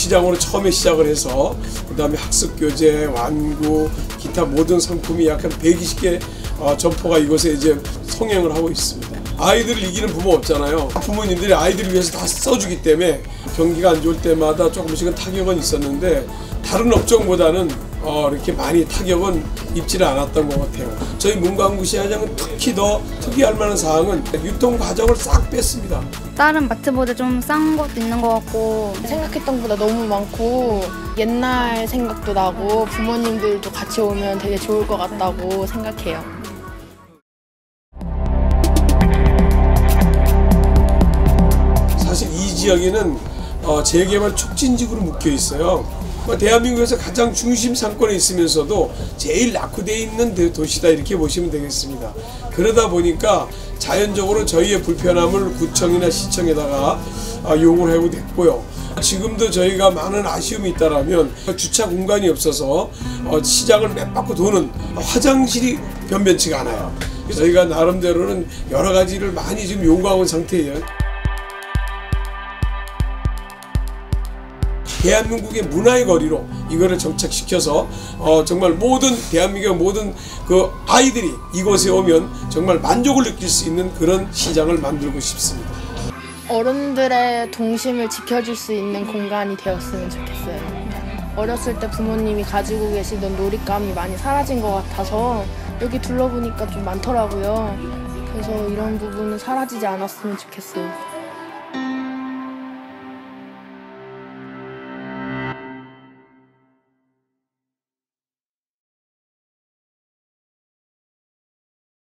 시장으로 처음에 시작을 해서 그 다음에 학습 교재, 완구, 기타 모든 상품이 약 한 120개 어, 점포가 이곳에 이제 성행을 하고 있습니다. 아이들을 이기는 부모 없잖아요. 부모님들이 아이들을 위해서 다 써주기 때문에 경기가 안 좋을 때마다 조금씩은 타격은 있었는데 다른 업종보다는 어, 이렇게 많이 타격은 입지를 않았던 것 같아요. 저희 문광구 시장은 특히 더 특이할 만한 사항은 유통 과정을 싹 뺐습니다. 다른 마트보다 좀 싼 것도 있는 것 같고 생각했던 것보다 너무 많고 옛날 생각도 나고 부모님들도 같이 오면 되게 좋을 것 같다고 생각해요. 사실 이 지역에는 어, 재개발 촉진지구로 묶여 있어요. 뭐 대한민국에서 가장 중심 상권에 있으면서도 제일 낙후되어 있는 대- 도시다 이렇게 보시면 되겠습니다. 그러다 보니까 자연적으로 저희의 불편함을 구청이나 시청에다가 어, 요구를 하고 됐고요. 지금도 저희가 많은 아쉬움이 있다라면 주차 공간이 없어서 어, 시장을 몇 바퀴 도는 화장실이 변변치가 않아요. 저희가 나름대로는 여러 가지를 많이 지금 요구하고 있는 상태예요. 대한민국의 문화의 거리로 이거를 정착시켜서 어, 정말 모든 대한민국의 모든 그 아이들이 이곳에 오면 정말 만족을 느낄 수 있는 그런 시장을 만들고 싶습니다. 어른들의 동심을 지켜줄 수 있는 공간이 되었으면 좋겠어요. 어렸을 때 부모님이 가지고 계시던 놀잇감이 많이 사라진 것 같아서 여기 둘러보니까 좀 많더라고요. 그래서 이런 부분은 사라지지 않았으면 좋겠어요.